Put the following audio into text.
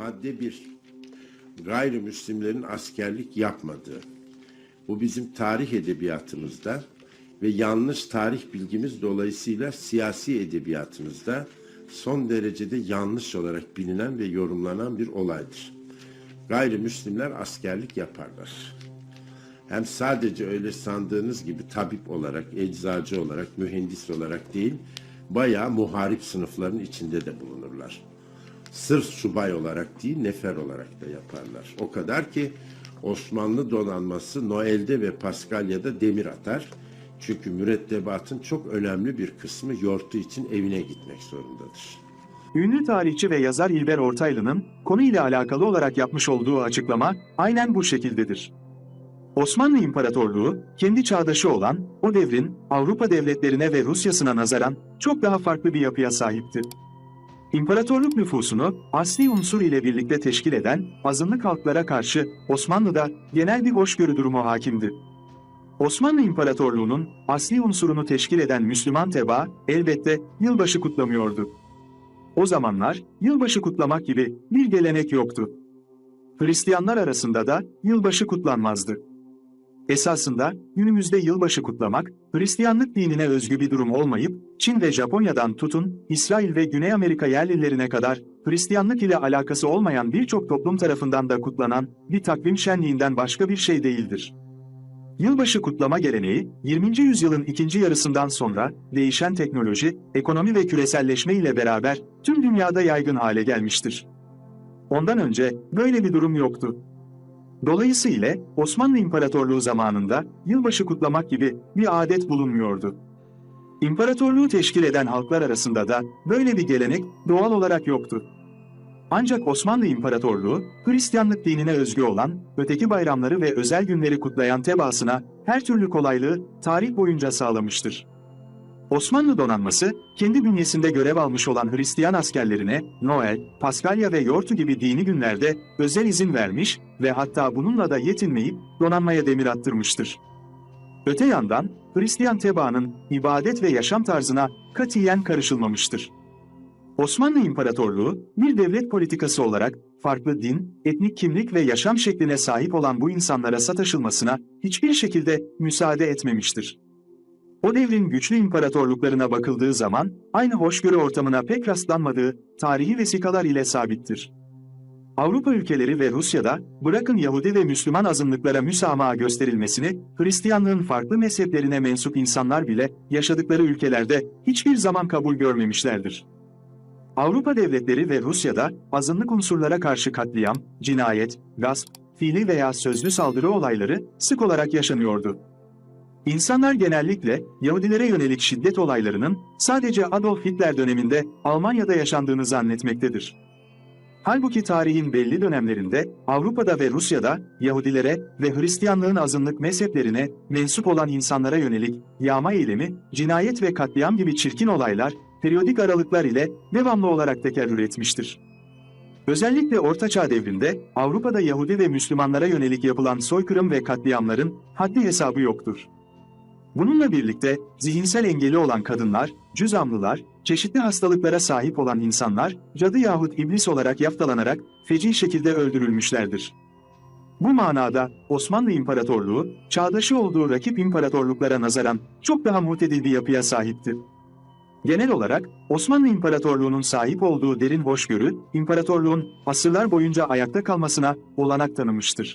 Madde 1. Gayrimüslimlerin askerlik yapmadığı. Bu bizim tarih edebiyatımızda ve yanlış tarih bilgimiz dolayısıyla siyasi edebiyatımızda son derecede yanlış olarak bilinen ve yorumlanan bir olaydır. Gayrimüslimler askerlik yaparlar. Hem sadece öyle sandığınız gibi tabip olarak, eczacı olarak, mühendis olarak değil, bayağı muharip sınıfların içinde de bulunurlar. Sırf subay olarak değil, nefer olarak da yaparlar. O kadar ki Osmanlı donanması Noel'de ve Paskalya'da demir atar. Çünkü mürettebatın çok önemli bir kısmı yortu için evine gitmek zorundadır. Ünlü tarihçi ve yazar İlber Ortaylı'nın konuyla alakalı olarak yapmış olduğu açıklama aynen bu şekildedir. Osmanlı İmparatorluğu, kendi çağdaşı olan o devrin Avrupa devletlerine ve Rusya'sına nazaran çok daha farklı bir yapıya sahipti. İmparatorluk nüfusunu asli unsur ile birlikte teşkil eden azınlık halklara karşı Osmanlı'da genel bir hoşgörü durumu hakimdi. Osmanlı İmparatorluğu'nun asli unsurunu teşkil eden Müslüman teba elbette yılbaşı kutlamıyordu. O zamanlar yılbaşı kutlamak gibi bir gelenek yoktu. Hristiyanlar arasında da yılbaşı kutlanmazdı. Esasında günümüzde yılbaşı kutlamak, Hristiyanlık dinine özgü bir durum olmayıp, Çin ve Japonya'dan tutun, İsrail ve Güney Amerika yerlilerine kadar Hristiyanlık ile alakası olmayan birçok toplum tarafından da kutlanan bir takvim şenliğinden başka bir şey değildir. Yılbaşı kutlama geleneği, 20. yüzyılın ikinci yarısından sonra değişen teknoloji, ekonomi ve küreselleşme ile beraber tüm dünyada yaygın hale gelmiştir. Ondan önce böyle bir durum yoktu. Dolayısıyla Osmanlı İmparatorluğu zamanında yılbaşı kutlamak gibi bir adet bulunmuyordu. İmparatorluğu teşkil eden halklar arasında da böyle bir gelenek doğal olarak yoktu. Ancak Osmanlı İmparatorluğu, Hristiyanlık dinine özgü olan, öteki bayramları ve özel günleri kutlayan tebaasına her türlü kolaylığı tarih boyunca sağlamıştır. Osmanlı donanması, kendi bünyesinde görev almış olan Hristiyan askerlerine Noel, Paskalya ve Yortu gibi dini günlerde özel izin vermiş ve hatta bununla da yetinmeyip donanmaya demir attırmıştır. Öte yandan Hristiyan tebaanın ibadet ve yaşam tarzına katiyen karışılmamıştır. Osmanlı İmparatorluğu bir devlet politikası olarak farklı din, etnik kimlik ve yaşam şekline sahip olan bu insanlara sataşılmasına hiçbir şekilde müsaade etmemiştir. O devrin güçlü imparatorluklarına bakıldığı zaman aynı hoşgörü ortamına pek rastlanmadığı tarihi vesikalar ile sabittir. Avrupa ülkeleri ve Rusya'da bırakın Yahudi ve Müslüman azınlıklara müsamaha gösterilmesini, Hristiyanlığın farklı mezheplerine mensup insanlar bile yaşadıkları ülkelerde hiçbir zaman kabul görmemişlerdir. Avrupa devletleri ve Rusya'da azınlık unsurlara karşı katliam, cinayet, gasp, fiili veya sözlü saldırı olayları sık olarak yaşanıyordu. İnsanlar genellikle Yahudilere yönelik şiddet olaylarının sadece Adolf Hitler döneminde Almanya'da yaşandığını zannetmektedir. Halbuki tarihin belli dönemlerinde Avrupa'da ve Rusya'da Yahudilere ve Hristiyanlığın azınlık mezheplerine mensup olan insanlara yönelik yağma eylemi, cinayet ve katliam gibi çirkin olaylar periyodik aralıklar ile devamlı olarak tekerrür etmiştir. Özellikle Orta Çağ devrinde Avrupa'da Yahudi ve Müslümanlara yönelik yapılan soykırım ve katliamların haddi hesabı yoktur. Bununla birlikte zihinsel engeli olan kadınlar, cüzamlılar, çeşitli hastalıklara sahip olan insanlar, cadı yahut iblis olarak yaftalanarak feci şekilde öldürülmüşlerdir. Bu manada Osmanlı İmparatorluğu, çağdaşı olduğu rakip imparatorluklara nazaran çok daha muhtedil bir yapıya sahipti. Genel olarak Osmanlı İmparatorluğu'nun sahip olduğu derin hoşgörü, imparatorluğun asırlar boyunca ayakta kalmasına olanak tanımıştır.